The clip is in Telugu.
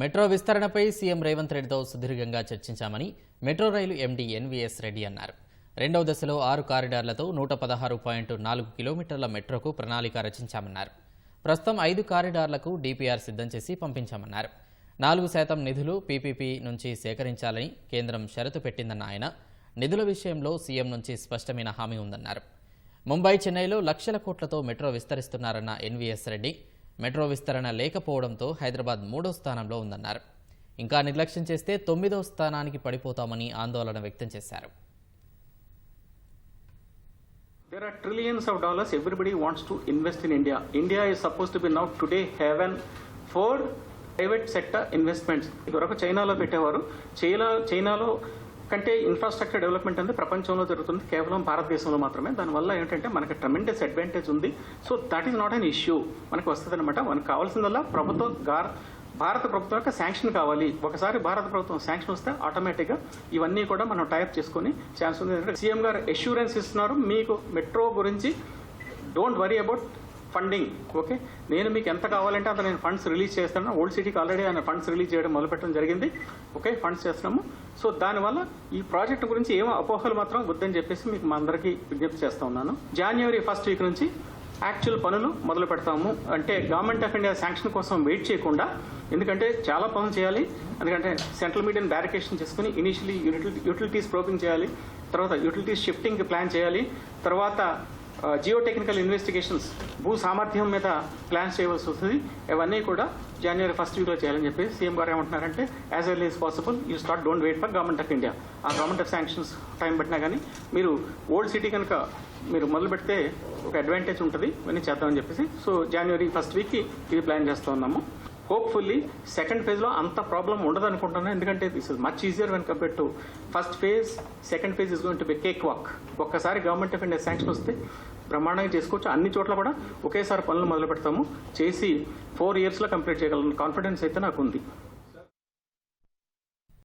మెట్రో విస్తరణపై సీఎం రేవంత్ రెడ్డితో సుదీర్ఘంగా చర్చించామని metro rail MD NVS Reddy అన్నారు. రెండవ దశలో ఆరు కారిడార్లతో నూట పదహారు పాయింట్ నాలుగు కిలోమీటర్ల మెట్రోకు ప్రణాళిక రచించామన్నారు. ప్రస్తుతం ఐదు కారిడార్లకు డీపీఆర్ సిద్ధం చేసి పంపించామన్నారు. నాలుగు శాతం నిధులు పీపీపీ నుంచి సేకరించాలని కేంద్రం షరతు పెట్టిందన్న ఆయన నిధుల విషయంలో సీఎం నుంచి స్పష్టమైన హామీ ఉందన్నారు. ముంబై చెన్నైలో లక్షల కోట్లతో మెట్రో విస్తరిస్తున్నారన్న ఎన్వీఎస్ రెడ్డి మెట్రో విస్తరణ లేకపోవడంతో హైదరాబాద్ మూడో స్థానంలో ఉందన్నారు. ఇంకా నిర్లక్ష్యం చేస్తే తొమ్మిదో స్థానానికి పడిపోతామని ఆందోళన వ్యక్తం చేశారు. There are trillions of dollars everybody wants to invest in India. India is supposed to be now today heaven for private sector investments ఇదివరకు చైనాలో పెట్టేవారు. చైనా చైనాలో కంటే ఇన్ఫ్రాస్ట్రక్చర్ డెవలప్మెంట్ అనేది ప్రపంచంలో జరుగుతుంది కేవలం భారతదేశంలో మాత్రమే. దానివల్ల ఏంటంటే మనకి ట్రమెండస్ అడ్వాంటేజ్ ఉంది. So that is not an issue మనకు వస్తుంది అనమాట మనకు కావాల్సిందల్లా ప్రభుత్వం గార్ భారత ప్రభుత్వం యొక్క శాంక్షన్ కావాలి. ఒకసారి భారత ప్రభుత్వం శాంక్షన్ వస్తే ఆటోమేటిక్గా ఇవన్నీ కూడా మనం టైప్ చేసుకుని ఛాన్స్ ఉంది. సీఎం గారు ఎష్యూరెన్స్ ఇస్తున్నారు. మీకు మెట్రో గురించి don't worry about funding okay నేను మీకు ఎంత కావాలంటే అంత నేను ఫండ్స్ రిలీజ్ చేస్తాను. ఓల్డ్ సిటీకి ఆల్రెడీ ఆయన ఫండ్స్ రిలీజ్ చేయడం మొదలుపెట్టడం జరిగింది ఓకే ఫండ్స్ చేస్తున్నాము. సో దానివల్ల ఈ ప్రాజెక్ట్ గురించి ఏమో అపోహలు మాత్రం వద్దని చెప్పేసి మీకు మా అందరికీ విజ్ఞప్తి చేస్తా ఉన్నాను. జనవరి ఫస్ట్ వీక్ నుంచి యాక్చువల్ పనులు మొదలు పెడతాము. అంటే గవర్నమెంట్ ఆఫ్ ఇండియా శాంక్షన్ కోసం వెయిట్ చేయకుండా ఎందుకంటే చాలా పనులు చేయాలి. ఎందుకంటే సెంట్రల్ మీడియం బ్యారికేషన్ చేసుకుని ఇనిషియలీ యూటిలిటీస్ ప్రోపింగ్ చేయాలి. తర్వాత యూటిలిటీస్ షిఫ్టింగ్ ప్లాన్ చేయాలి. తర్వాత జియో టెక్నికల్ ఇన్వెస్టిగేషన్స్ భూ సామర్థ్యం మీద ప్లాన్స్ చేయవలసి వస్తుంది. ఇవన్నీ కూడా జనవరి ఫస్ట్ వీక్లో చేయాలని చెప్పి సీఎం గారు ఏమంటున్నారంటే as early as possible you start don't wait for government of India ఆ గవర్నమెంట్ ఆఫ్ శాంక్షన్స్ టైం పెట్టినా కానీ మీరు ఓల్డ్ సిటీ కనుక మీరు మొదలు పెడితే ఒక అడ్వాంటేజ్ ఉంటుంది ఇవన్నీ చేద్దామని చెప్పేసి. సో జనవరి ఫస్ట్ వీక్కి ఇది ప్లాన్ చేస్తూ ఉన్నాము. హోప్ఫుల్లీ సెకండ్ ఫేజ్లో అంత ప్రాబ్లం ఉండదు అనుకుంటున్నాను ఎందుకంటే this is much easier when compare to first phase second phase is going to be cake walk ఒక్కసారి గవర్నమెంట్ ఆఫ్ ఇండియా శాంక్షన్ వస్తే బ్రహ్మాండంగా చేసుకోవచ్చు. అన్ని చోట్ల కూడా ఒకేసారి పనులు మొదలు పెడతాము చేసి ఫోర్ ఇయర్స్లో కంప్లీట్ చేయగలను. కాన్ఫిడెన్స్ అయితే నాకు ఉంది